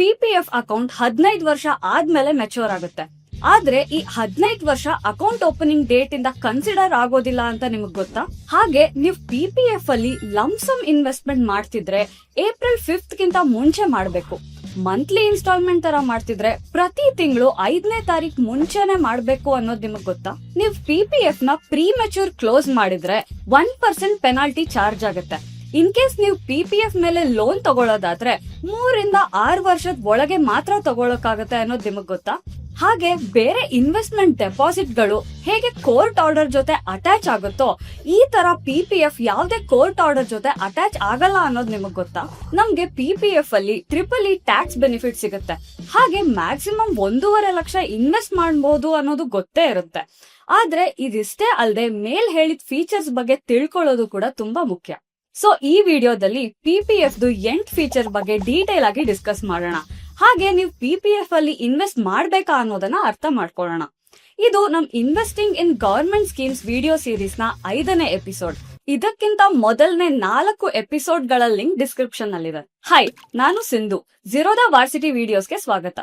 P account ಹದಿನೈದು ವರ್ಷ ಆದ್ಮೇಲೆ ಮೆಚೂರ್ ಆಗುತ್ತೆ. ಆದ್ರೆ ಈ ಹದಿನೈದು ವರ್ಷ ಅಕೌಂಟ್ ಓಪನಿಂಗ್ ಡೇಟ್ ಇಂದ ಕನ್ಸಿಡರ್ ಆಗೋದಿಲ್ಲ ಅಂತ ನಿಮಗ್ ಗೊತ್ತಾ? ಹಾಗೆ ನೀವು ಪಿ ಅಲ್ಲಿ ಲಂಸಮ್ ಇನ್ವೆಸ್ಟ್ಮೆಂಟ್ ಮಾಡ್ತಿದ್ರೆ ಏಪ್ರಿಲ್ ಫಿಫ್ತ್ ಗಿಂತ ಮುಂಚೆ ಮಾಡ್ಬೇಕು. ಮಂತ್ಲಿ ಇನ್ಸ್ಟಾಲ್ಮೆಂಟ್ ತರ ಮಾಡ್ತಿದ್ರೆ ಪ್ರತಿ ತಿಂಗಳು ಐದನೇ ತಾರೀಕ್ ಮುಂಚೆನೆ ಮಾಡ್ಬೇಕು ಅನ್ನೋದು ನಿಮಗ್ ಗೊತ್ತಾ? ನೀವು ಪಿ ನ ಪ್ರೀ ಮೆಚೂರ್ ಕ್ಲೋಸ್ ಮಾಡಿದ್ರೆ ಒನ್ ಪರ್ಸೆಂಟ್ ಪೆನಾಲ್ಟಿ ಚಾರ್ಜ್ ಆಗುತ್ತೆ. ಇನ್ ಕೇಸ್ ನೀವು ಪಿ ಪಿ ಎಫ್ ಮೇಲೆ ಲೋನ್ ತಗೊಳ್ಳೋದಾದ್ರೆ ಮೂರಿಂದ ಆರು ವರ್ಷದ ಒಳಗೆ ಮಾತ್ರ ತಗೊಳಕಾಗತ್ತೆ ಅನ್ನೋದು ನಿಮಗ್ ಗೊತ್ತಾ? ಹಾಗೆ ಬೇರೆ ಇನ್ವೆಸ್ಟ್ಮೆಂಟ್ ಡೆಪಾಸಿಟ್ಗಳು ಹೇಗೆ ಕೋರ್ಟ್ ಆರ್ಡರ್ ಜೊತೆ ಅಟ್ಯಾಚ್ ಆಗುತ್ತೋ, ಈ ತರ ಪಿ ಪಿ ಎಫ್ ಯಾವ್ದೇ ಕೋರ್ಟ್ ಆರ್ಡರ್ ಜೊತೆ ಅಟ್ಯಾಚ್ ಆಗಲ್ಲ ಅನ್ನೋದು ನಿಮಗ್ ಗೊತ್ತಾ? ನಮ್ಗೆ ಪಿ ಪಿ ಎಫ್ ಅಲ್ಲಿ ಟ್ರಿಪಲ್ ಇ ಟ್ಯಾಕ್ಸ್ ಬೆನಿಫಿಟ್ ಸಿಗುತ್ತೆ. ಹಾಗೆ ಮ್ಯಾಕ್ಸಿಮಮ್ ಒಂದೂವರೆ ಲಕ್ಷ ಇನ್ವೆಸ್ಟ್ ಮಾಡಬಹುದು ಅನ್ನೋದು ಗೊತ್ತೇ ಇರುತ್ತೆ. ಆದ್ರೆ ಇದಿಷ್ಟೇ ಅಲ್ಲದೆ ಮೇಲ್ ಹೇಳಿದ ಫೀಚರ್ಸ್ ಬಗ್ಗೆ ತಿಳ್ಕೊಳ್ಳೋದು ಕೂಡ ತುಂಬಾ ಮುಖ್ಯ. ಸೊ ಈ ವಿಡಿಯೋದಲ್ಲಿ ಪಿ ಪಿ ಎಫ್ ದು ಎಂಟ್ ಫೀಚರ್ ಬಗ್ಗೆ ಡೀಟೇಲ್ ಆಗಿ ಡಿಸ್ಕಸ್ ಮಾಡೋಣ. ಹಾಗೆ ನೀವು ಪಿ ಪಿ ಎಫ್ ಅಲ್ಲಿ ಇನ್ವೆಸ್ಟ್ ಮಾಡ್ಬೇಕಾ ಅನ್ನೋದನ್ನ ಅರ್ಥ ಮಾಡ್ಕೊಳ್ಳೋಣ. ಇದು ನಮ್ investing in government schemes video ಸೀರೀಸ್ನ ಐದನೇ ಎಪಿಸೋಡ್ ಇದಕ್ಕಿಂತ ಮೊದಲನೇ ನಾಲ್ಕು ಎಪಿಸೋಡ್ಗಳ ಲಿಂಕ್ ಡಿಸ್ಕ್ರಿಪ್ಷನ್ ನಲ್ಲಿದೆ. ಹಾಯ್ ನಾನು ಸಿಂಧು. ಜೀರೋದ ವಾರ್ಸಿಟಿ ವಿಡಿಯೋಸ್ಗೆ ಸ್ವಾಗತ.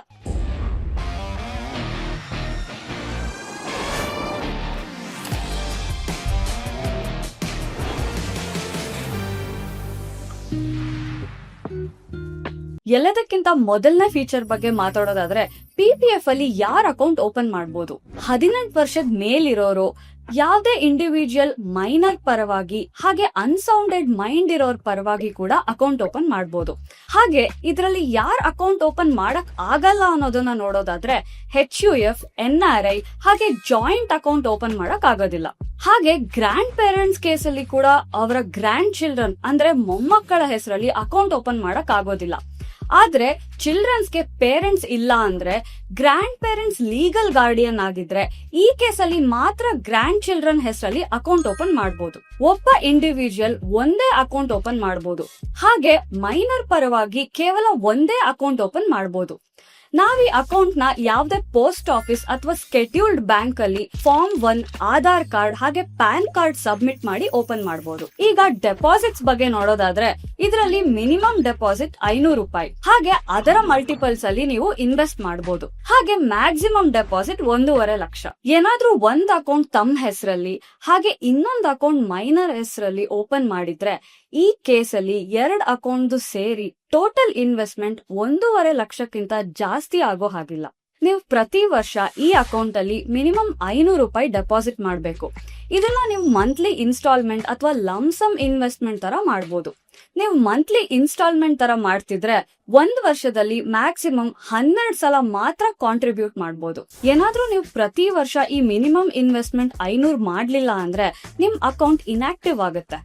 ಎಲ್ಲದಕ್ಕಿಂತ ಮೊದಲನೇ ಫೀಚರ್ ಬಗ್ಗೆ ಮಾತಾಡೋದಾದ್ರೆ ಪಿ ಪಿ ಎಫ್ ಅಲ್ಲಿ ಯಾರ್ ಅಕೌಂಟ್ ಓಪನ್ ಮಾಡಬಹುದು ಹದಿನೆಂಟು ವರ್ಷದ ಮೇಲಿರೋರು, ಯಾವುದೇ ಇಂಡಿವಿಜುವಲ್ ಮೈನರ್ ಪರವಾಗಿ, ಹಾಗೆ ಅನ್ಸೌಂಡೆಡ್ ಮೈಂಡ್ ಇರೋರ್ ಪರವಾಗಿ ಕೂಡ ಅಕೌಂಟ್ ಓಪನ್ ಮಾಡಬಹುದು ಹಾಗೆ ಇದರಲ್ಲಿ ಯಾರ್ ಅಕೌಂಟ್ ಓಪನ್ ಮಾಡಕ್ ಆಗಲ್ಲ ಅನ್ನೋದನ್ನ ನೋಡೋದಾದ್ರೆ H U F N R I ಹಾಗೆ ಜಾಯಿಂಟ್ ಅಕೌಂಟ್ ಓಪನ್ ಮಾಡಕ್ ಆಗೋದಿಲ್ಲ. ಹಾಗೆ ಗ್ರ್ಯಾಂಡ್ ಪೇರೆಂಟ್ಸ್ ಕೇಸಲ್ಲಿ ಕೂಡ ಅವರ ಗ್ರ್ಯಾಂಡ್ ಚಿಲ್ಡ್ರನ್ ಅಂದ್ರೆ ಮೊಮ್ಮಕ್ಕಳ ಹೆಸರಲ್ಲಿ ಅಕೌಂಟ್ ಓಪನ್ ಮಾಡಕ್ ಆಗೋದಿಲ್ಲ. ಆದ್ರೆ ಚಿಲ್ಡ್ರನ್ಸ್ಗೆ ಪೇರೆಂಟ್ಸ್ ಇಲ್ಲ ಅಂದ್ರೆ ಗ್ರ್ಯಾಂಡ್ ಪೇರೆಂಟ್ಸ್ ಲೀಗಲ್ ಗಾರ್ಡಿಯನ್ ಆಗಿದ್ರೆ ಈ ಕೇಸಲ್ಲಿ ಮಾತ್ರ ಗ್ರ್ಯಾಂಡ್ ಚಿಲ್ಡ್ರನ್ ಹೆಸರಲ್ಲಿ ಅಕೌಂಟ್ ಓಪನ್ ಮಾಡಬಹುದು ಒಬ್ಬ ಇಂಡಿವಿಜುವಲ್ ಒಂದೇ ಅಕೌಂಟ್ ಓಪನ್ ಮಾಡಬಹುದು ಹಾಗೆ ಮೈನರ್ ಪರವಾಗಿ ಕೇವಲ ಒಂದೇ ಅಕೌಂಟ್ ಓಪನ್ ಮಾಡಬಹುದು ನಾವ್ ಈ ಅಕೌಂಟ್ನ ಯಾವ್ದೇ ಪೋಸ್ಟ್ ಆಫೀಸ್ ಅಥವಾ ಸ್ಕೆಡ್ಯೂಲ್ಡ್ ಬ್ಯಾಂಕ್ ಅಲ್ಲಿ ಫಾರ್ಮ್ ಒನ್ ಆಧಾರ್ ಕಾರ್ಡ್ ಹಾಗೆ ಪ್ಯಾನ್ ಕಾರ್ಡ್ ಸಬ್ಮಿಟ್ ಮಾಡಿ ಓಪನ್ ಮಾಡಬಹುದು ಈಗ ಡೆಪಾಸಿಟ್ಸ್ ಬಗ್ಗೆ ನೋಡೋದಾದ್ರೆ ಇದರಲ್ಲಿ ಮಿನಿಮಮ್ ಡೆಪಾಸಿಟ್ ಐನೂರು ರೂಪಾಯಿ. ಹಾಗೆ ಅದರ ಮಲ್ಟಿಪಲ್ಸ್ ಅಲ್ಲಿ ನೀವು ಇನ್ವೆಸ್ಟ್ ಮಾಡಬಹುದು ಹಾಗೆ ಮ್ಯಾಕ್ಸಿಮಮ್ ಡೆಪಾಸಿಟ್ ಒಂದೂವರೆ ಲಕ್ಷ. ಏನಾದ್ರೂ ಒಂದ್ ಅಕೌಂಟ್ ತಮ್ಮ ಹೆಸರಲ್ಲಿ, ಹಾಗೆ ಇನ್ನೊಂದು ಅಕೌಂಟ್ ಮೈನರ್ ಹೆಸರಲ್ಲಿ ಓಪನ್ ಮಾಡಿದ್ರೆ, ಈ ಕೇಸಲ್ಲಿ ಎರಡ್ ಅಕೌಂಟ್ ಸೇರಿ ಟೋಟಲ್ ಇನ್ವೆಸ್ಟ್ಮೆಂಟ್ ಒಂದೂವರೆ ಲಕ್ಷಕ್ಕಿಂತ ಜಾಸ್ತಿ ಆಗೋ ಹಾಗಿಲ್ಲ. ನೀವು ಪ್ರತಿ ವರ್ಷ ಈ ಅಕೌಂಟ್ ಅಲ್ಲಿ ಮಿನಿಮಮ್ ಐನೂರು ರೂಪಾಯಿ ಡೆಪಾಸಿಟ್ ಮಾಡಬೇಕು. ಇದನ್ನ ನೀವು ಮಂತ್ಲಿ ಇನ್ಸ್ಟಾಲ್ಮೆಂಟ್ ಅಥವಾ ಲಮ್ಸಮ್ ಇನ್ವೆಸ್ಟ್ಮೆಂಟ್ ತರ ಮಾಡಬಹುದು ನೀವು ಮಂತ್ಲಿ ಇನ್ಸ್ಟಾಲ್ಮೆಂಟ್ ತರ ಮಾಡ್ತಿದ್ರೆ ಒಂದ್ ವರ್ಷದಲ್ಲಿ ಮ್ಯಾಕ್ಸಿಮಮ್ ಹನ್ನೆರಡು ಸಲ ಮಾತ್ರ ಕಾಂಟ್ರಿಬ್ಯೂಟ್ ಮಾಡಬಹುದು ಏನಾದ್ರೂ ನೀವು ಪ್ರತಿ ವರ್ಷ ಈ ಮಿನಿಮಮ್ ಇನ್ವೆಸ್ಟ್ಮೆಂಟ್ ಐನೂರು ಮಾಡ್ಲಿಲ್ಲ ಅಂದ್ರೆ ನಿಮ್ ಅಕೌಂಟ್ ಇನ್ಆಕ್ಟಿವ್ ಆಗುತ್ತೆ.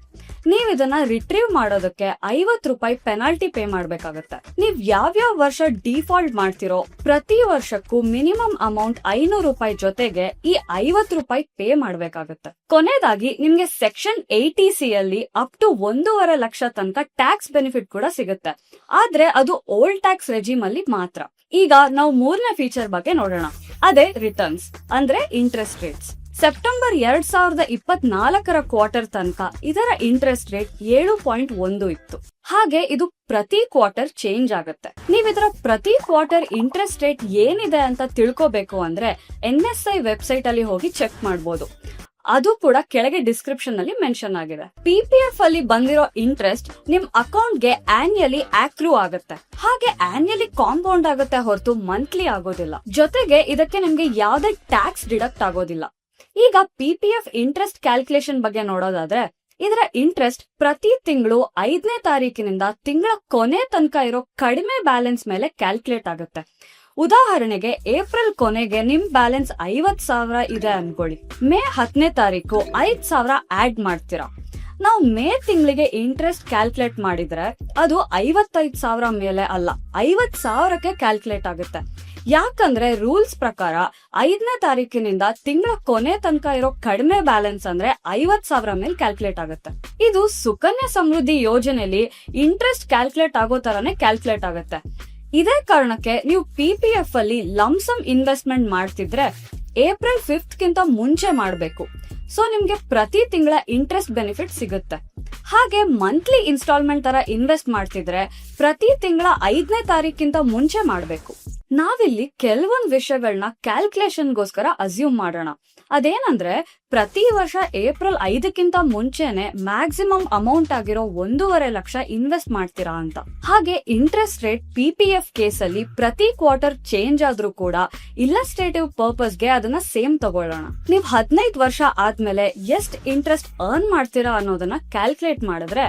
ನೀವ್ ಇದನ್ನ ರಿಟ್ರೀವ್ ಮಾಡೋದಕ್ಕೆ ಐವತ್ ರೂಪಾಯಿ ಪೆನಾಲ್ಟಿ ಪೇ ಮಾಡ್ಬೇಕಾಗತ್ತೆ. ನೀವ್ ಯಾವ್ಯಾವ ವರ್ಷ ಡಿಫಾಲ್ಟ್ ಮಾಡ್ತಿರೋ ಪ್ರತಿ ವರ್ಷಕ್ಕೂ ಮಿನಿಮಮ್ ಅಮೌಂಟ್ ಐನೂರು ರೂಪಾಯಿ ಜೊತೆಗೆ ಈ ಐವತ್ ರೂಪಾಯಿ ಪೇ ಮಾಡ್ಬೇಕಾಗತ್ತೆ. ಕೊನೆಯದಾಗಿ ನಿಮ್ಗೆ ಸೆಕ್ಷನ್ ಏಟಿ ಸಿ ಅಲ್ಲಿ ಅಪ್ ಟು ಒಂದೂವರೆ ಲಕ್ಷ ತನಕ ಟ್ಯಾಕ್ಸ್ ಬೆನಿಫಿಟ್ ಕೂಡ ಸಿಗುತ್ತೆ. ಆದ್ರೆ ಅದು ಓಲ್ಡ್ ಟ್ಯಾಕ್ಸ್ ರೆಜಿಮ್ ಅಲ್ಲಿ ಮಾತ್ರ. ಈಗ ನಾವು ಮೂರನೇ ಫೀಚರ್ ಬಗ್ಗೆ ನೋಡೋಣ. ಅದೇ ರಿಟರ್ನ್ಸ್ ಅಂದ್ರೆ ಇಂಟ್ರೆಸ್ಟ್ ರೇಟ್ಸ್ ಸೆಪ್ಟೆಂಬರ್ ಎರಡ್ ಸಾವಿರದ ಇಪ್ಪತ್ನಾಲ್ಕರ ಕ್ವಾರ್ಟರ್ ತನಕ ಇದರ ಇಂಟ್ರೆಸ್ಟ್ ರೇಟ್ ಏಳು ಪಾಯಿಂಟ್ ಒಂದು ಇತ್ತು. ಹಾಗೆ ಇದು ಪ್ರತಿ ಕ್ವಾರ್ಟರ್ ಚೇಂಜ್ ಆಗುತ್ತೆ. ನೀವ್ ಇದರ ಪ್ರತಿ ಕ್ವಾರ್ಟರ್ ಇಂಟ್ರೆಸ್ಟ್ ರೇಟ್ ಏನಿದೆ ಅಂತ ತಿಳ್ಕೋಬೇಕು ಅಂದ್ರೆ ಎನ್ ಎಸ್ ಐ ವೆಬ್ಸೈಟ್ ಅಲ್ಲಿ ಹೋಗಿ ಚೆಕ್ ಮಾಡಬಹುದು ಅದು ಕೂಡ ಕೆಳಗೆ ಡಿಸ್ಕ್ರಿಪ್ಷನ್ ಅಲ್ಲಿ ಮೆನ್ಷನ್ ಆಗಿದೆ. ಪಿ ಪಿ ಎಫ್ ಅಲ್ಲಿ ಬಂದಿರೋ ಇಂಟ್ರೆಸ್ಟ್ ನಿಮ್ ಅಕೌಂಟ್ಗೆ ಆನ್ಯಲಿ ಆಕ್ರೂ ಆಗುತ್ತೆ. ಹಾಗೆ ಆನ್ಯಲಿ ಕಾಂಪೌಂಡ್ ಆಗುತ್ತೆ ಹೊರತು ಮಂತ್ಲಿ ಆಗೋದಿಲ್ಲ. ಜೊತೆಗೆ ಇದಕ್ಕೆ ನಿಮ್ಗೆ ಯಾವ್ದೇ ಟ್ಯಾಕ್ಸ್ ಡಿಡಕ್ಟ್ ಆಗೋದಿಲ್ಲ. ಈಗ P P F interest calculation ಬಗ್ಗೆ ನೋಡೋದಾದ್ರೆ, ಇದರ ಇಂಟ್ರೆಸ್ಟ್ ಪ್ರತಿ ತಿಂಗಳು ಐದನೇ ತಾರೀಕಿನಿಂದ ತಿಂಗಳ ಕೊನೆ ತನಕ ಇರೋ ಕಡಿಮೆ ಬ್ಯಾಲೆನ್ಸ್ ಮೇಲೆ ಕ್ಯಾಲ್ಕುಲೇಟ್ ಆಗುತ್ತೆ. ಉದಾಹರಣೆಗೆ, ಏಪ್ರಿಲ್ ಕೊನೆಗೆ ನಿಮ್ ಬ್ಯಾಲೆನ್ಸ್ ಐವತ್ ಸಾವಿರ ಇದೆ ಅನ್ಕೊಳ್ಳಿ. ಮೇ ಹತ್ತನೇ ತಾರೀಕು ಐದ್ ಸಾವಿರ ಆಡ್ ಮಾಡ್ತೀರಾ. ನಾವು ಮೇ ತಿಂಗಳಿಗೆ ಇಂಟ್ರೆಸ್ಟ್ ಕ್ಯಾಲ್ಕುಲೇಟ್ ಮಾಡಿದ್ರೆ ಅದು ಐವತ್ತೈದ್ ಸಾವಿರ ಮೇಲೆ ಅಲ್ಲ ಐವತ್ ಸಾವಿರಕ್ಕೆ ಕ್ಯಾಲ್ಕುಲೇಟ್ ಆಗುತ್ತೆ. ಯಾಕಂದ್ರೆ ರೂಲ್ಸ್ ಪ್ರಕಾರ ಐದನೇ ತಾರೀಕಿನಿಂದ ತಿಂಗಳ ಕೊನೆ ತನಕ ಇರೋ ಕಡಿಮೆ ಬ್ಯಾಲೆನ್ಸ್ ಅಂದ್ರೆ ಐವತ್ ಸಾವಿರ ಮೇಲೆ ಕ್ಯಾಲ್ಕುಲೇಟ್ ಆಗುತ್ತೆ. ಇದು ಸುಕನ್ಯಾ ಸಮೃದ್ಧಿ ಯೋಜನೆಯಲ್ಲಿ ಇಂಟ್ರೆಸ್ಟ್ ಕ್ಯಾಲ್ಕುಲೇಟ್ ಆಗೋ ತರಾನೇ ಕ್ಯಾಲ್ಕುಲೇಟ್ ಆಗುತ್ತೆ. ಇದೇ ಕಾರಣಕ್ಕೆ ನೀವು ಪಿ ಪಿ ಎಫ್ ಅಲ್ಲಿ ಲಂಸಮ್ ಇನ್ವೆಸ್ಟ್ಮೆಂಟ್ ಮಾಡ್ತಿದ್ರೆ ಏಪ್ರಿಲ್ ಫಿಫ್ತ್ ಗಿಂತ ಮುಂಚೆ ಮಾಡಬೇಕು. ಸೊ ನಿಮ್ಗೆ ಪ್ರತಿ ತಿಂಗಳ ಇಂಟ್ರೆಸ್ಟ್ ಬೆನಿಫಿಟ್ ಸಿಗುತ್ತೆ. ಹಾಗೆ ಮಂತ್ಲಿ ಇನ್ಸ್ಟಾಲ್ಮೆಂಟ್ ತರ ಇನ್ವೆಸ್ಟ್ ಮಾಡ್ತಿದ್ರೆ ಪ್ರತಿ ತಿಂಗಳ ಐದನೇ ತಾರೀಕಿಂತ ಮುಂಚೆ ಮಾಡಬೇಕು. ನಾವಿಲ್ಲಿ ಕೆಲವೊಂದು ವಿಷಯಗಳನ್ನ ಕ್ಯಾಲ್ಕುಲೇಷನ್ಗೋಸ್ಕರ ಅಸ್ಯೂಮ್ ಮಾಡೋಣ. ಅದೇನಂದ್ರೆ ಪ್ರತಿ ವರ್ಷ ಏಪ್ರಿಲ್ ಐದಕ್ಕಿಂತ ಮುಂಚೆನೆ ಮ್ಯಾಕ್ಸಿಮಮ್ ಅಮೌಂಟ್ ಆಗಿರೋ ಒಂದೂವರೆ ಲಕ್ಷ ಇನ್ವೆಸ್ಟ್ ಮಾಡ್ತೀರಾ ಅಂತ. ಹಾಗೆ interest rate P P F ಕೇಸಲ್ಲಿ ಪ್ರತಿ ಕ್ವಾರ್ಟರ್ ಚೇಂಜ್ ಆದ್ರೂ ಕೂಡ ಇಲಸ್ಟೇಟಿವ್ ಪರ್ಪಸ್ಗೆ ಅದನ್ನ ಸೇಮ್ ತಗೊಳ್ಳೋಣ. ನೀವು ಹದಿನೈದು ವರ್ಷ ಆದ್ಮೇಲೆ ಎಷ್ಟ್ ಇಂಟ್ರೆಸ್ಟ್ ಅರ್ನ್ ಮಾಡ್ತೀರಾ ಅನ್ನೋದನ್ನ ಕ್ಯಾಲ್ಕುಲೇಟ್ ಮಾಡಿದ್ರೆ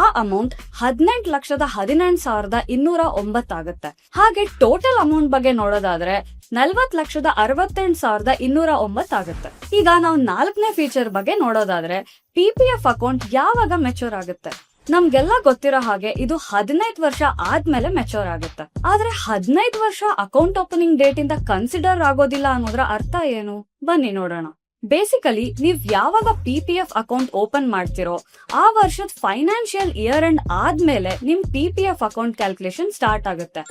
ಆ ಅಮೌಂಟ್ ಹದಿನೆಂಟು ಲಕ್ಷದ ಹದಿನೆಂಟು ಸಾವಿರದ ಇನ್ನೂರ ಒಂಬತ್ತಾಗುತ್ತೆ ಹಾಗೆ ಟೋಟಲ್ ಅಮೌಂಟ್ ಬಗ್ಗೆ ನೋಡೋದಾದ್ರೆ ನಲ್ವತ್ ಲಕ್ಷದ ಅರವತ್ತೆಂಟು ಸಾವಿರದ ಇನ್ನೂರ ಒಂಬತ್ತಾಗುತ್ತೆ ಈಗ ನಾವು ನಾಲ್ಕನೇ ಫೀಚರ್ ಬಗ್ಗೆ ನೋಡೋದಾದ್ರೆ ಪಿ ಪಿ ಎಫ್ ಅಕೌಂಟ್ ಯಾವಾಗ ಮೆಚೂರ್ ಆಗುತ್ತೆ? ನಮ್ಗೆಲ್ಲ ಗೊತ್ತಿರೋ ಹಾಗೆ ಇದು ಹದಿನೈದು ವರ್ಷ ಆದ್ಮೇಲೆ ಮೆಚೂರ್ ಆಗುತ್ತೆ. ಆದ್ರೆ ಹದಿನೈದು ವರ್ಷ ಅಕೌಂಟ್ ಓಪನಿಂಗ್ ಡೇಟ್ ಇಂದ ಕನ್ಸಿಡರ್ ಆಗೋದಿಲ್ಲ ಅನ್ನೋದ್ರ ಅರ್ಥ ಏನು? ಬನ್ನಿ ನೋಡೋಣ. ಬೇಸಿಕಲಿ ನೀವ್ ಯಾವಾಗ P P F account open ಮಾಡ್ತಿರೋ, ಆ ವರ್ಷದ ಫೈನಾನ್ಷಿಯಲ್ ಇಯರ್ ಅಂಡ್ ಆದ್ಮೇಲೆ ನಿಮ್ P P F account calculation start ಆಗುತ್ತೆ.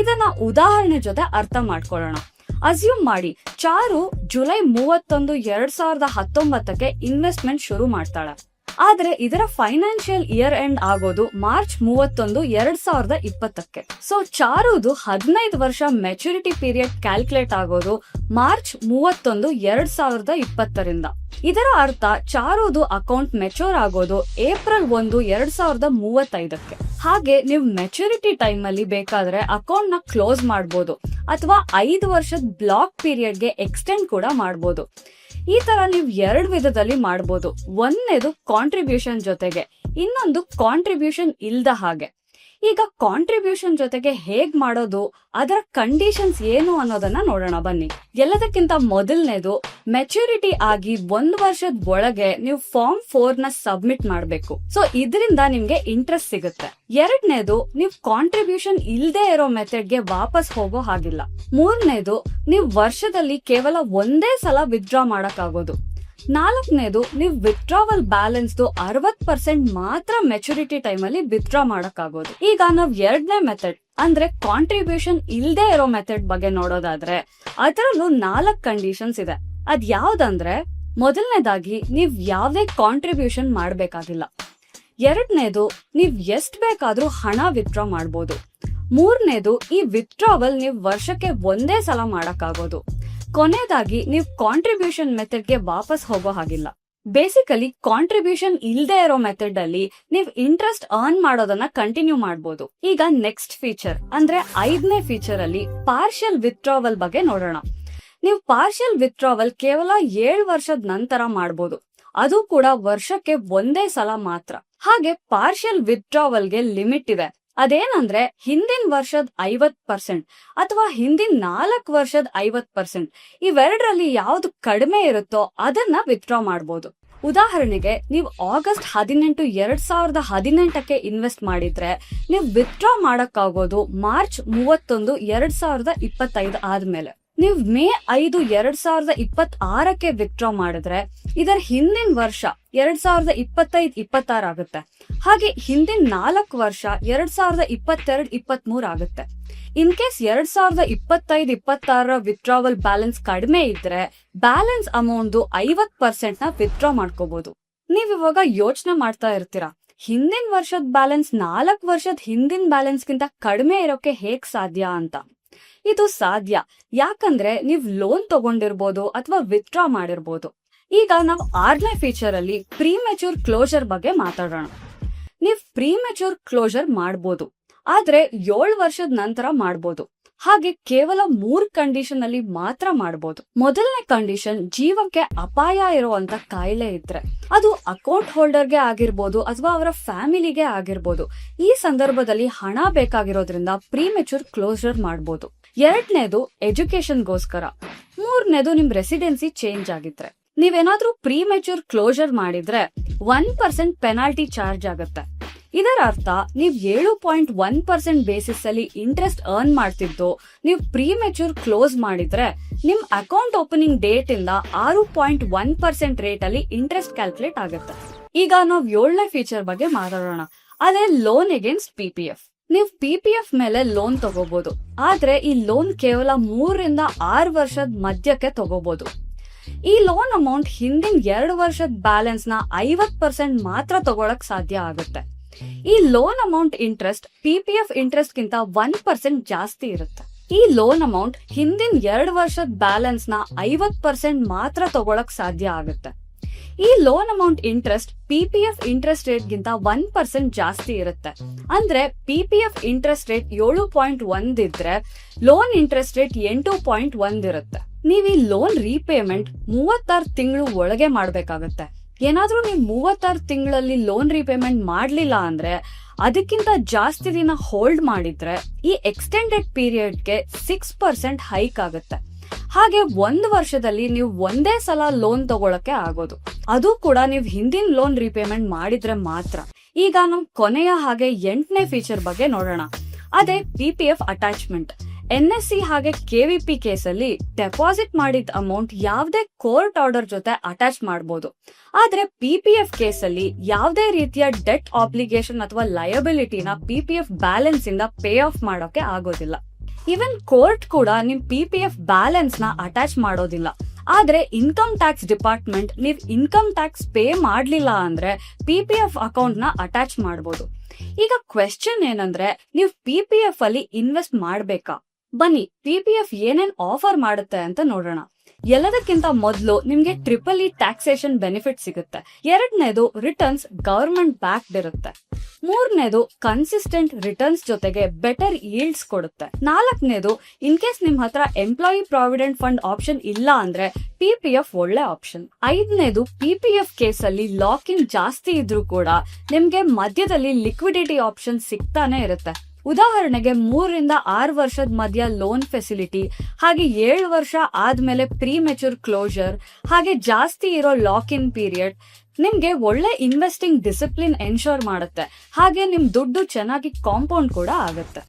ಇದನ್ನ ಉದಾಹರಣೆ ಜೊತೆ ಅರ್ಥ ಮಾಡ್ಕೊಳ್ಳೋಣ. ಅಸ್ಯೂಮ್ ಮಾಡಿ. ಚಾರು ಜುಲೈ ಮೂವತ್ತೊಂದು ಎರಡ್ ಸಾವಿರದ ಹತ್ತೊಂಬತ್ತಕ್ಕೆ ಇನ್ವೆಸ್ಟ್ಮೆಂಟ್ ಶುರು ಮಾಡ್ತಾಳೆ. ಆದ್ರೆ ಇದರ ಫೈನಾನ್ಷಿಯಲ್ ಇಯರ್ ಎಂಡ್ ಆಗೋದು ಮಾರ್ಚ್ ಮೂವತ್ತೊಂದು ಎರಡ್ ಸಾವಿರದ ಇಪ್ಪತ್ತಕ್ಕೆ. ಸೊ ಚಾರುದು ಹದಿನೈದು ವರ್ಷ ಮೆಚುರಿಟಿ ಪೀರಿಯಡ್ ಕ್ಯಾಲ್ಕುಲೇಟ್ ಆಗೋದು ಮಾರ್ಚ್ ಮೂವತ್ತೊಂದು ಎರಡ್ ಸಾವಿರದ ಇಪ್ಪತ್ತರಿಂದ. ಇದರ ಅರ್ಥ ಚಾರುದು ಅಕೌಂಟ್ ಮೆಚೂರ್ ಆಗೋದು ಏಪ್ರಿಲ್ ಒಂದು ಎರಡ್ ಸಾವಿರದ ಮೂವತ್ತೈದಕ್ಕೆ. ಹಾಗೆ ನೀವು ಮೆಚುರಿಟಿ ಟೈಮ್ ಅಲ್ಲಿ ಬೇಕಾದ್ರೆ ಅಕೌಂಟ್ನ ಕ್ಲೋಸ್ ಮಾಡಬಹುದು ಅಥವಾ ಐದು ವರ್ಷದ ಬ್ಲಾಕ್ ಪೀರಿಯಡ್ಗೆ ಎಕ್ಸ್ಟೆಂಡ್ ಕೂಡ ಮಾಡಬಹುದು ಈ ತರ ನೀವು ಎರಡು ವಿಧದಲ್ಲಿ ಮಾಡಬಹುದು ಒಂದನೇದು ಕಾಂಟ್ರಿಬ್ಯೂಷನ್ ಜೊತೆಗೆ, ಇನ್ನೊಂದು ಕಾಂಟ್ರಿಬ್ಯೂಷನ್ ಇಲ್ದ ಹಾಗೆ. ಈಗ ಕಾಂಟ್ರಿಬ್ಯೂಷನ್ ಜೊತೆಗೆ ಹೇಗ್ ಮಾಡೋದು, ಅದರ ಕಂಡೀಷನ್ಸ್ ಏನು ಅನ್ನೋದನ್ನ ನೋಡೋಣ, ಬನ್ನಿ. ಎಲ್ಲದಕ್ಕಿಂತ ಮೊದಲನೇದು ಮೆಚುರಿಟಿ ಆಗಿ ಒಂದ್ ವರ್ಷದ ಒಳಗೆ ನೀವು ಫಾರ್ಮ್ ಫೋರ್ನ ಸಬ್ಮಿಟ್ ಮಾಡಬೇಕು. ಸೊ ಇದರಿಂದ ನಿಮ್ಗೆ ಇಂಟ್ರೆಸ್ಟ್ ಸಿಗುತ್ತೆ. ಎರಡನೇದು, ನೀವು ಕಾಂಟ್ರಿಬ್ಯೂಷನ್ ಇಲ್ಲದೆ ಇರೋ ಮೆಥಡ್ಗೆ ವಾಪಸ್ ಹೋಗೋ ಹಾಗಿಲ್ಲ. ಮೂರನೇದು, ನೀವು ವರ್ಷದಲ್ಲಿ ಕೇವಲ ಒಂದೇ ಸಲ ವಿತ್ಡ್ರಾ ಮಾಡಕ್ಕಾಗೋದು. ನಾಲ್ಕನೇದು, ನೀವು ವಿತ್ಡ್ರಾವಲ್ ಬ್ಯಾಲೆನ್ಸ್ ಅರವತ್ ಪರ್ಸೆಂಟ್ ಮಾತ್ರ ಮೆಚುರಿಟಿ ಟೈಮ್ ಅಲ್ಲಿ ವಿತ್ಡ್ರಾ ಮಾಡಕ್ಕಾಗೋದು. ಈಗ ನಾವ್ ಎರಡನೇ ಮೆಥಡ್ ಅಂದ್ರೆ ಕಾಂಟ್ರಿಬ್ಯೂಷನ್ ಇಲ್ದೇ ಇರೋ ಮೆಥಡ್ ಬಗ್ಗೆ ನೋಡೋದಾದ್ರೆ, ಅದರಲ್ಲೂ ನಾಲ್ಕ್ ಕಂಡೀಷನ್ಸ್ ಇದೆ. ಅದ್ ಯಾವ್ದಂದ್ರೆ, ಮೊದಲನೇದಾಗಿ ನೀವ್ ಯಾವ್ದೇ ಕಾಂಟ್ರಿಬ್ಯೂಷನ್ ಮಾಡ್ಬೇಕಾಗಿಲ್ಲ. ಎರಡನೇದು, ನೀವ್ ಎಷ್ಟ್ ಬೇಕಾದ್ರೂ ಹಣ ವಿತ್ಡ್ರಾ ಮಾಡ್ಬೋದು. ಮೂರನೇದು, ಈ ವಿತ್ಡ್ರಾವಲ್ ನೀವು ವರ್ಷಕ್ಕೆ ಒಂದೇ ಸಲ ಮಾಡಕ್ಕಾಗೋದು. ಕೊನೆಯದಾಗಿ ನೀವು ಕಾಂಟ್ರಿಬ್ಯೂಷನ್ ಮೆಥಡ್ಗೆ ವಾಪಸ್ ಹೋಗೋ ಹಾಗಿಲ್ಲ. ಬೇಸಿಕಲಿ ಕಾಂಟ್ರಿಬ್ಯೂಷನ್ ಇಲ್ಲದೆ ಇರೋ ಮೆಥಡ್ ಅಲ್ಲಿ ನೀವು ಇಂಟ್ರೆಸ್ಟ್ ಅರ್ನ್ ಮಾಡೋದನ್ನ ಕಂಟಿನ್ಯೂ ಮಾಡಬಹುದು ಈಗ ನೆಕ್ಸ್ಟ್ ಫೀಚರ್ ಅಂದ್ರೆ ಐದನೇ ಫೀಚರ್ ಅಲ್ಲಿ ಪಾರ್ಷಿಯಲ್ ವಿತ್ಡ್ರಾವಲ್ ಬಗ್ಗೆ ನೋಡೋಣ. ನೀವು ಪಾರ್ಷಿಯಲ್ ವಿತ್ಡ್ರಾವಲ್ ಕೇವಲ ಏಳು ವರ್ಷದ ನಂತರ ಮಾಡಬಹುದು ಅದು ಕೂಡ ವರ್ಷಕ್ಕೆ ಒಂದೇ ಸಲ ಮಾತ್ರ. ಹಾಗೆ ಪಾರ್ಷಿಯಲ್ ವಿತ್ಡ್ರಾವಲ್ಗೆ ಲಿಮಿಟ್ ಇದೆ. ಅದೇನಂದ್ರೆ ಹಿಂದಿನ ವರ್ಷದ ಐವತ್ ಪರ್ಸೆಂಟ್ ಅಥವಾ ಹಿಂದಿನ ನಾಲ್ಕು ವರ್ಷದ ಐವತ್ ಪರ್ಸೆಂಟ್ ಇವೆರಡರಲ್ಲಿ ಯಾವ್ದು ಕಡಿಮೆ ಇರುತ್ತೋ ಅದನ್ನ ವಿತ್ಡ್ರಾ ಮಾಡಬಹುದು ಉದಾಹರಣೆಗೆ ನೀವು ಆಗಸ್ಟ್ ಹದಿನೆಂಟು ಎರಡ್ ಸಾವಿರದ ಹದಿನೆಂಟಕ್ಕೆ ಇನ್ವೆಸ್ಟ್ ಮಾಡಿದ್ರೆ ನೀವು ವಿತ್ಡ್ರಾ ಮಾಡಕ್ಕಾಗೋದು ಮಾರ್ಚ್ ಮೂವತ್ತೊಂದು ಎರಡ್ ಸಾವಿರದ ಇಪ್ಪತ್ತೈದು ಆದ್ಮೇಲೆ. ನೀವು ಮೇ ಐದು ಎರಡ್ ಸಾವಿರದ ಇಪ್ಪತ್ ಆರಕ್ಕೆ ವಿತ್ಡ್ರಾ ಮಾಡಿದ್ರೆ ಇದರ ಹಿಂದಿನ ವರ್ಷ ಎರಡ್ ಸಾವಿರದ ಇಪ್ಪತ್ತೈದು, ಇಪ್ಪತ್ತಾರು ಆಗುತ್ತೆ. ಹಾಗೆ ಹಿಂದಿನ ನಾಲ್ಕು ವರ್ಷ ಎರಡ್ ಸಾವಿರದ ಇಪ್ಪತ್ತೆರಡು ಇಪ್ಪತ್ತ್ ಮೂರ್ ಆಗುತ್ತೆ. ಇನ್ ಕೇಸ್ ಎರಡ್ ಸಾವಿರದ ಇಪ್ಪತ್ತೈದು, ಇಪ್ಪತ್ತಾರರ ವಿತ್ಡ್ರಾವಲ್ ಬ್ಯಾಲೆನ್ಸ್ ಕಡಿಮೆ ಇದ್ರೆ ಬ್ಯಾಲೆನ್ಸ್ ಅಮೌಂಟ್ ಐವತ್ ಪರ್ಸೆಂಟ್ನ ವಿತ್ಡ್ರಾ ಮಾಡ್ಕೋಬಹುದು ನೀವ್ ಇವಾಗ ಯೋಚನೆ ಮಾಡ್ತಾ ಇರ್ತೀರಾ, ಹಿಂದಿನ ವರ್ಷದ ಬ್ಯಾಲೆನ್ಸ್ ನಾಲ್ಕು ವರ್ಷದ ಹಿಂದಿನ ಬ್ಯಾಲೆನ್ಸ್ ಗಿಂತ ಕಡಿಮೆ ಇರೋಕೆ ಹೇಗ್ ಸಾಧ್ಯ ಅಂತ? ಇದು ಸಾಧ್ಯ. ಯಾಕಂದ್ರೆ ನೀವ್ ಲೋನ್ ತಗೊಂಡಿರ್ಬೋದು ಅಥವಾ ವಿತ್ಡ್ರಾ ಮಾಡಿರ್ಬೋದು. ಈಗ ನಾವು ಆರ್ನೇ ಫೀಚರ್ ಅಲ್ಲಿ ಪ್ರೀಮೆಚೂರ್ ಕ್ಲೋಸರ್ ಬಗ್ಗೆ ಮಾತಾಡೋಣ. ನೀವು ಪ್ರೀಮೆಚೂರ್ ಕ್ಲೋಸರ್ ಮಾಡ್ಬೋದು. ಆದ್ರೆ ಏಳು ವರ್ಷದ ನಂತರ ಮಾಡ್ಬೋದು. ಹಾಗೆ ಕೇವಲ ಮೂರ್ ಕಂಡೀಷನ್ ಅಲ್ಲಿ ಮಾತ್ರ ಮಾಡಬಹುದು ಮೊದಲನೇ ಕಂಡೀಷನ್ ಜೀವಕ್ಕೆ ಅಪಾಯ ಇರುವಂತ ಕಾಯಿಲೆ ಇದ್ರೆ. ಅದು ಅಕೌಂಟ್ ಹೋಲ್ಡರ್ಗೆ ಆಗಿರ್ಬೋದು ಅಥವಾ ಅವರ ಫ್ಯಾಮಿಲಿಗೆ ಆಗಿರ್ಬೋದು. ಈ ಸಂದರ್ಭದಲ್ಲಿ ಹಣ ಬೇಕಾಗಿರೋದ್ರಿಂದ ಪ್ರೀಮೆಚೂರ್ ಕ್ಲೋಸರ್ ಮಾಡಬಹುದು ಎರಡನೇದು ಎಜುಕೇಶನ್ಗೋಸ್ಕರ ಮೂರನೇದು ನಿಮ್ ರೆಸಿಡೆನ್ಸಿ ಚೇಂಜ್ ಆಗಿದ್ರೆ. ನೀವೇನಾದ್ರೂ ಪ್ರೀ ಮೆಚೂರ್ ಕ್ಲೋಸರ್ ಮಾಡಿದ್ರೆ ಒನ್ ಪರ್ಸೆಂಟ್ ಪೆನಾಲ್ಟಿ ಚಾರ್ಜ್ ಆಗುತ್ತೆ. ಇದರ ಅರ್ಥ ನೀವು ಏಳು ಪಾಯಿಂಟ್ ಒನ್ ಪರ್ಸೆಂಟ್ ಬೇಸಿಸ್ ಅಲ್ಲಿ ಇಂಟ್ರೆಸ್ಟ್ ಅರ್ನ್ ಮಾಡ್ತಿದ್ದು, ನೀವು ಪ್ರೀ ಮೆಚೂರ್ ಕ್ಲೋಸ್ ಮಾಡಿದ್ರೆ ನಿಮ್ ಅಕೌಂಟ್ ಓಪನಿಂಗ್ ಡೇಟ್ ಇಂದ ಆರು ಪಾಯಿಂಟ್ ಒನ್ ಪರ್ಸೆಂಟ್ ರೇಟ್ ಅಲ್ಲಿ ಇಂಟ್ರೆಸ್ಟ್ ಕ್ಯಾಲ್ಕುಲೇಟ್ ಆಗುತ್ತೆ. ಈಗ ನಾವು ಏಳನೇ ಫೀಚರ್ ಬಗ್ಗೆ ಮಾತಾಡೋಣ. ಅದೇ loan against P P F. ನೀವು ಪಿ ಪಿ ಎಫ್ ಮೇಲೆ ಲೋನ್ ತಗೋಬಹುದು ಆದ್ರೆ ಈ ಲೋನ್ ಕೇವಲ ಮೂರರಿಂದ ಆರು ವರ್ಷದ ಮಧ್ಯಕ್ಕೆ ತಗೋಬಹುದು ಈ ಲೋನ್ ಅಮೌಂಟ್ ಹಿಂದಿನ ಎರಡು ವರ್ಷದ ಬ್ಯಾಲೆನ್ಸ್ನ ಐವತ್ ಪರ್ಸೆಂಟ್ ಮಾತ್ರ ತಗೊಳಕ್ ಸಾಧ್ಯ ಆಗುತ್ತೆ. ಈ loan amount interest P P F interest ಗಿಂತ ಒನ್ ಪರ್ಸೆಂಟ್ ಜಾಸ್ತಿ ಇರುತ್ತೆ. ಈ ಲೋನ್ ಅಮೌಂಟ್ ಹಿಂದಿನ ಎರಡು ವರ್ಷದ ಬ್ಯಾಲೆನ್ಸ್ನ ಐವತ್ ಪರ್ಸೆಂಟ್ ಮಾತ್ರ ತಗೊಳಕ್ ಸಾಧ್ಯ ಆಗುತ್ತೆ. ಈ loan amount interest PPF interest rate ಗಿಂತ ಒನ್ ಪರ್ಸೆಂಟ್ ಜಾಸ್ತಿ ಇರುತ್ತೆ. ಅಂದ್ರೆ ಪಿಪಿಎಫ್ ಇಂಟ್ರೆಸ್ಟ್ ರೇಟ್ ಏಳು ಪಾಯಿಂಟ್ ಒಂದ್ ಇದ್ರೆ ಲೋನ್ ಇಂಟ್ರೆಸ್ಟ್ ರೇಟ್ ಎಂಟು ಪಾಯಿಂಟ್ ಒಂದ್ ಇರುತ್ತೆ. ನೀವು ಈ ಲೋನ್ ರೀಪೇಮೆಂಟ್ ಮೂವತ್ತಾರು ತಿಂಗಳು ಒಳಗೆ ಮಾಡ್ಬೇಕಾಗತ್ತೆ. ಏನಾದ್ರೂ ನೀವು ಮೂವತ್ತಾರು ತಿಂಗಳಲ್ಲಿ ಲೋನ್ ರೀಪೇಮೆಂಟ್ ಮಾಡ್ಲಿಲ್ಲ ಅಂದ್ರೆ ಅದಕ್ಕಿಂತ ಜಾಸ್ತಿ ದಿನ ಹೋಲ್ಡ್ ಮಾಡಿದ್ರೆ ಈ ಎಕ್ಸ್ಟೆಂಡೆಡ್ ಪೀರಿಯಡ್ಗೆ ಸಿಕ್ಸ್ ಪರ್ಸೆಂಟ್ ಹೈಕ್ ಆಗುತ್ತೆ. ಹಾಗೆ ಒಂದು ವರ್ಷದಲ್ಲಿ ನೀವು ಒಂದೇ ಸಲ ಲೋನ್ ತಗೊಳಕ್ಕೆ ಆಗೋದು. ಅದು ಕೂಡ ನೀವು ಹಿಂದಿನ ಲೋನ್ ರೀಪೇಮೆಂಟ್ ಮಾಡಿದ್ರೆ ಮಾತ್ರ. ಈಗ ನಮ್ ಕೊನೆಯ ಹಾಗೆ ಎಂಟನೇ ಫೀಚರ್ ಬಗ್ಗೆ ನೋಡೋಣ. ಅದೇ P P F attachment N S C ಹಾಗೆ ಕೆವಿಪಿ ಕೇಸಲ್ಲಿ ಡೆಪಾಸಿಟ್ ಮಾಡಿದ ಅಮೌಂಟ್ ಯಾವುದೇ ಕೋರ್ಟ್ ಆರ್ಡರ್ ಜೊತೆ ಅಟ್ಯಾಚ್ ಮಾಡಬಹುದು ಆದ್ರೆ ಪಿ ಪಿ ಎಫ್ ಕೇಸಲ್ಲಿ ಯಾವುದೇ ರೀತಿಯ ಡೆಟ್ ಆಬ್ಲಿಗೇಷನ್ ಅಥವಾ ಲಯಬಿಲಿಟಿನ ಪಿ ಪಿ ಎಫ್ ಬ್ಯಾಲೆನ್ಸ್ ಇಂದ ಪೇ ಆಫ್ ಮಾಡೋಕೆ ಆಗೋದಿಲ್ಲ. ಈವನ್ ಕೋರ್ಟ್ ಕೂಡ ನಿಮ್ ಪಿ ಪಿ ಎಫ್ ಬ್ಯಾಲೆನ್ಸ್ನ ಅಟ್ಯಾಚ್ ಮಾಡೋದಿಲ್ಲ. ಆದ್ರೆ ಇನ್ಕಮ್ ಟ್ಯಾಕ್ಸ್ ಡಿಪಾರ್ಟ್ಮೆಂಟ್ ನೀವ್ ಇನ್ಕಮ್ ಟ್ಯಾಕ್ಸ್ ಪೇ ಮಾಡ್ಲಿಲ್ಲ ಅಂದ್ರೆ ಪಿ ಪಿ ಎಫ್ ಅಕೌಂಟ್ನ ಅಟ್ಯಾಚ್ ಮಾಡಬಹುದು ಈಗ ಕ್ವೆಶ್ಚನ್ ಏನಂದ್ರೆ ನೀವು ಪಿ ಪಿ ಎಫ್ ಅಲ್ಲಿ ಇನ್ವೆಸ್ಟ್ ಮಾಡ್ಬೇಕಾ? ಬನ್ನಿ ಪಿ ಪಿ ಎಫ್ ಏನೇನ್ ಆಫರ್ ಮಾಡುತ್ತೆ ಅಂತ ನೋಡೋಣ. ಎಲ್ಲದಕ್ಕಿಂತ ಮೊದಲು ನಿಮ್ಗೆ ಟ್ರಿಪಲ್ ಇ ಟ್ಯಾಕ್ಸೇಷನ್ ಬೆನಿಫಿಟ್ ಸಿಗುತ್ತೆ. ಎರಡನೇದು ರಿಟರ್ನ್ಸ್ ಗವರ್ಮೆಂಟ್ ಬ್ಯಾಕ್ಡ್ ಇರುತ್ತೆ. ಮೂರನೇದು ಕನ್ಸಿಸ್ಟೆಂಟ್ ರಿಟರ್ನ್ಸ್ ಜೊತೆಗೆ ಬೆಟರ್ ಈಲ್ಡ್ಸ್ ಕೊಡುತ್ತೆ. ನಾಲ್ಕನೇದು ಇನ್ ಕೇಸ್ ನಿಮ್ ಹತ್ರ ಎಂಪ್ಲಾಯಿ ಪ್ರಾವಿಡೆಂಟ್ ಫಂಡ್ ಆಪ್ಷನ್ ಇಲ್ಲ ಅಂದ್ರೆ ಪಿಪಿಎಫ್ ಒಳ್ಳೆ ಆಪ್ಷನ್ ಐದನೇದು ಪಿಪಿಎಫ್ ಕೇಸ್ ಅಲ್ಲಿ ಲಾಕ್ ಇನ್ ಜಾಸ್ತಿ ಇದ್ರೂ ಕೂಡ ನಿಮ್ಗೆ ಮಧ್ಯದಲ್ಲಿ ಲಿಕ್ವಿಡಿಟಿ ಆಪ್ಷನ್ ಸಿಗ್ತಾನೆ ಇರುತ್ತೆ. ಉದಾಹರಣೆಗೆ ಮೂರರಿಂದ ಆರು ವರ್ಷದ ಮಧ್ಯ ಲೋನ್ ಫೆಸಿಲಿಟಿ ಹಾಗೆ ಏಳು ವರ್ಷ ಆದ್ಮೇಲೆ ಪ್ರೀ ಮೆಚೂರ್ ಕ್ಲೋಸರ್ ಹಾಗೆ ಜಾಸ್ತಿ ಇರೋ ಲಾಕ್ ಇನ್ ಪೀರಿಯಡ್ ನಿಮ್ಗೆ ಒಳ್ಳೆ ಇನ್ವೆಸ್ಟಿಂಗ್ ಡಿಸಿಪ್ಲಿನ್ ಎನ್ಶೋರ್ ಮಾಡುತ್ತೆ. ಹಾಗೆ ನಿಮ್ ದುಡ್ಡು ಚೆನ್ನಾಗಿ ಕಾಂಪೌಂಡ್ ಕೂಡ ಆಗುತ್ತೆ.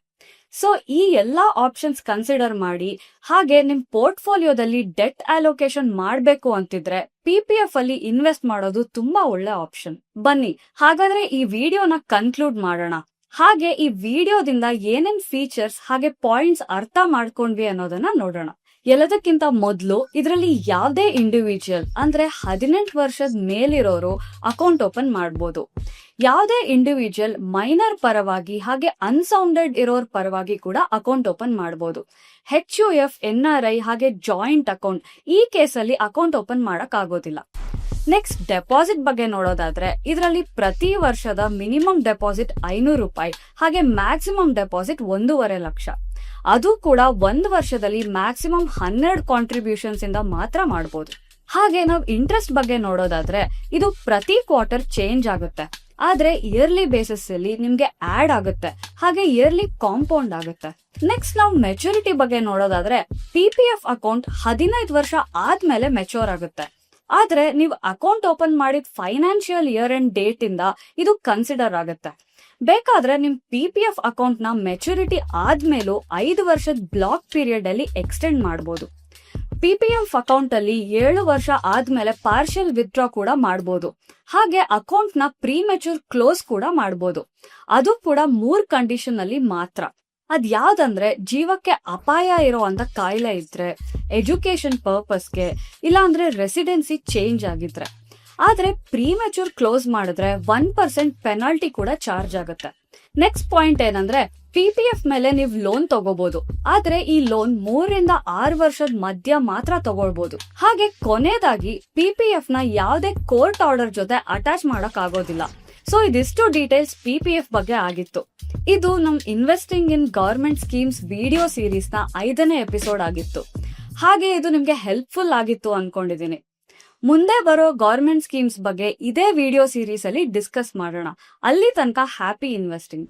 ಸೊ ಈ ಎಲ್ಲಾ ಆಪ್ಷನ್ಸ್ ಕನ್ಸಿಡರ್ ಮಾಡಿ, ಹಾಗೆ ನಿಮ್ ಪೋರ್ಟ್ಫೋಲಿಯೋದಲ್ಲಿ ಡೆಟ್ ಅಲೋಕೇಶನ್ ಮಾಡಬೇಕು ಅಂತಿದ್ರೆ ಪಿ ಪಿ ಎಫ್ ಅಲ್ಲಿ ಇನ್ವೆಸ್ಟ್ ಮಾಡೋದು ತುಂಬಾ ಒಳ್ಳೆ ಆಪ್ಷನ್ ಬನ್ನಿ, ಹಾಗಾದ್ರೆ ಈ ವಿಡಿಯೋನ ಕನ್ಕ್ಲೂಡ್ ಮಾಡೋಣ. ಹಾಗೆ ಈ ವಿಡಿಯೋದಿಂದ ಏನೇನ್ ಫೀಚರ್ಸ್ ಹಾಗೆ ಪಾಯಿಂಟ್ಸ್ ಅರ್ಥ ಮಾಡ್ಕೊಂಡ್ವಿ ಅನ್ನೋದನ್ನ ನೋಡೋಣ. ಎಲ್ಲದಕ್ಕಿಂತ ಮೊದಲು ಇದರಲ್ಲಿ ಯಾವುದೇ ಇಂಡಿವಿಜುವಲ್ ಅಂದ್ರೆ ಹದಿನೆಂಟು ವರ್ಷದ ಮೇಲಿರೋರು ಅಕೌಂಟ್ ಓಪನ್ ಮಾಡ್ಬೋದು. ಯಾವುದೇ ಇಂಡಿವಿಜುವಲ್ ಮೈನರ್ ಪರವಾಗಿ ಹಾಗೆ ಅನ್ಸೌಂಡೆಡ್ ಇರೋರ್ ಪರವಾಗಿ ಕೂಡ ಅಕೌಂಟ್ ಓಪನ್ ಮಾಡಬಹುದು H U F N R I ಹಾಗೆ ಜಾಯಿಂಟ್ ಅಕೌಂಟ್ ಈ ಕೇಸಲ್ಲಿ ಅಕೌಂಟ್ ಓಪನ್ ಮಾಡೋಕ್ಕಾಗೋದಿಲ್ಲ ನೆಕ್ಸ್ಟ್ ಡೆಪಾಸಿಟ್ ಬಗ್ಗೆ ನೋಡೋದಾದ್ರೆ, ಇದರಲ್ಲಿ ಪ್ರತಿ ವರ್ಷದ ಮಿನಿಮಮ್ ಡೆಪಾಸಿಟ್ ಐನೂರು ರೂಪಾಯಿ, ಹಾಗೆ ಮ್ಯಾಕ್ಸಿಮಮ್ ಡೆಪಾಸಿಟ್ ಒಂದೂವರೆ ಲಕ್ಷ. ಅದು ಕೂಡ ಒಂದು ವರ್ಷದಲ್ಲಿ ಮ್ಯಾಕ್ಸಿಮಮ್ ಹನ್ನೆರಡು ಕಾಂಟ್ರಿಬ್ಯೂಷನ್ಸ್ ಇಂದ ಮಾತ್ರ ಮಾಡಬಹುದು ಹಾಗೆ ನಾವು ಇಂಟ್ರೆಸ್ಟ್ ಬಗ್ಗೆ ನೋಡೋದಾದ್ರೆ, ಇದು ಪ್ರತಿ ಕ್ವಾರ್ಟರ್ ಚೇಂಜ್ ಆಗುತ್ತೆ. ಆದ್ರೆ ಇಯರ್ಲಿ ಬೇಸಿಸ್ ಅಲ್ಲಿ ನಿಮ್ಗೆ ಆಡ್ ಆಗುತ್ತೆ. ಹಾಗೆ ಇಯರ್ಲಿ ಕಾಂಪೌಂಡ್ ಆಗುತ್ತೆ. ನೆಕ್ಸ್ಟ್ ನಾವು ಮೆಚುರಿಟಿ ಬಗ್ಗೆ ನೋಡೋದಾದ್ರೆ ಪಿ ಪಿ ಎಫ್ ಅಕೌಂಟ್ ಹದಿನೈದು ವರ್ಷ ಆದ್ಮೇಲೆ ಮೆಚೂರ್ ಆಗುತ್ತೆ. ಆದ್ರೆ ನೀವು ಅಕೌಂಟ್ ಓಪನ್ ಮಾಡಿದ ಫೈನಾನ್ಷಿಯಲ್ ಇಯರ್ ಅಂಡ್ ಡೇಟ್ ಇಂದ ಇದು ಕನ್ಸಿಡರ್ ಆಗುತ್ತೆ. ಬೇಕಾದ್ರೆ ನಿಮ್ ಪಿ ಪಿ ಎಫ್ ಅಕೌಂಟ್ನ ಮೆಚುರಿಟಿ ಆದ್ಮೇಲೂ ಐದು ವರ್ಷದ ಬ್ಲಾಕ್ ಪೀರಿಯಡ್ ಅಲ್ಲಿ ಎಕ್ಸ್ಟೆಂಡ್ ಮಾಡಬಹುದು ಪಿ ಪಿ ಎಫ್ ಅಕೌಂಟ್ ಅಲ್ಲಿ ಏಳು ವರ್ಷ ಆದ್ಮೇಲೆ ಪಾರ್ಷಿಯಲ್ ವಿತ್ಡ್ರಾ ಕೂಡ ಮಾಡಬಹುದು ಹಾಗೆ ಅಕೌಂಟ್ನ ಪ್ರೀ ಮೆಚೂರ್ ಕ್ಲೋಸ್ ಕೂಡ ಮಾಡಬಹುದು ಅದು ಕೂಡ ಮೂರ್ ಕಂಡೀಷನ್ ಅಲ್ಲಿ ಮಾತ್ರ. ಅದ್ ಯಾವ್ದಂದ್ರೆ ಜೀವಕ್ಕೆ ಅಪಾಯ ಇರುವಂತ ಕಾಯಿಲೆ ಇದ್ರೆ ಎಜುಕೇಶನ್ ಪರ್ಪಸ್ಗೆ, ಇಲ್ಲಾಂದ್ರೆ ರೆಸಿಡೆನ್ಸಿ ಚೇಂಜ್ ಆಗಿದ್ರೆ. ಆದ್ರೆ ಪ್ರೀಮೆಚೂರ್ ಕ್ಲೋಸ್ ಮಾಡಿದ್ರೆ ಒನ್ ಪರ್ಸೆಂಟ್ ಪೆನಾಲ್ಟಿ ಕೂಡ ಚಾರ್ಜ್ ಆಗುತ್ತೆ. ನೆಕ್ಸ್ಟ್ ಪಾಯಿಂಟ್ ಏನಂದ್ರೆ ಪಿ ಪಿ ಎಫ್ ಮೇಲೆ ನೀವು ಲೋನ್ ತಗೋಬಹುದು ಆದ್ರೆ ಈ ಲೋನ್ ಮೂರರಿಂದ ಆರು ವರ್ಷದ ಮಧ್ಯ ಮಾತ್ರ ತಗೊಳ್ಬಹುದು ಹಾಗೆ ಕೊನೆಯದಾಗಿ ಪಿ ಪಿ ಎಫ್ನ ಯಾವುದೇ ಕೋರ್ಟ್ ಆರ್ಡರ್ ಜೊತೆ ಅಟ್ಯಾಚ್ ಮಾಡಕ್ ಆಗೋದಿಲ್ಲ. ಸೊ ಇದಿಷ್ಟು ಡೀಟೇಲ್ಸ್ ಪಿ ಪಿ ಎಫ್ ಬಗ್ಗೆ ಆಗಿತ್ತು. ಇದು ನಮ್ investing in government schemes video ಸೀರೀಸ್ನ ಐದನೇ ಎಪಿಸೋಡ್ ಆಗಿತ್ತು. ಹಾಗೆ ಇದು ನಿಮ್ಗೆ ಹೆಲ್ಪ್ಫುಲ್ ಆಗಿತ್ತು ಅನ್ಕೊಂಡಿದೀನಿ. ಮುಂದೆ ಬರೋ ಗವರ್ಮೆಂಟ್ ಸ್ಕೀಮ್ಸ್ ಬಗ್ಗೆ ಇದೇ ವಿಡಿಯೋ ಸೀರೀಸ್ ಅಲ್ಲಿ ಡಿಸ್ಕಸ್ ಮಾಡೋಣ. ಅಲ್ಲಿ ತನಕ ಹ್ಯಾಪಿ ಇನ್ವೆಸ್ಟಿಂಗ್